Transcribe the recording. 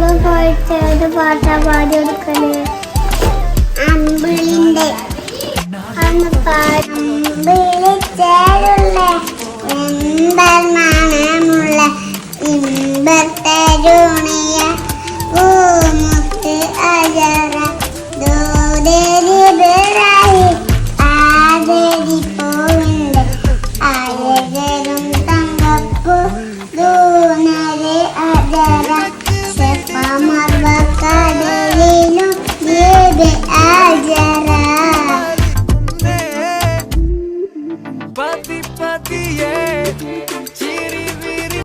സ്കൂളിൽ പോയിട്ട് ഏത് പാട്ടാ പാടി കൊടുക്കൽ അമ്പിളിന്റെ അന്ന് പാടമ്പിളി ചേരുള്ള എന്തെന്നാണുള്ള ഇമ്പത്തരുണി அதிபதியே சிறு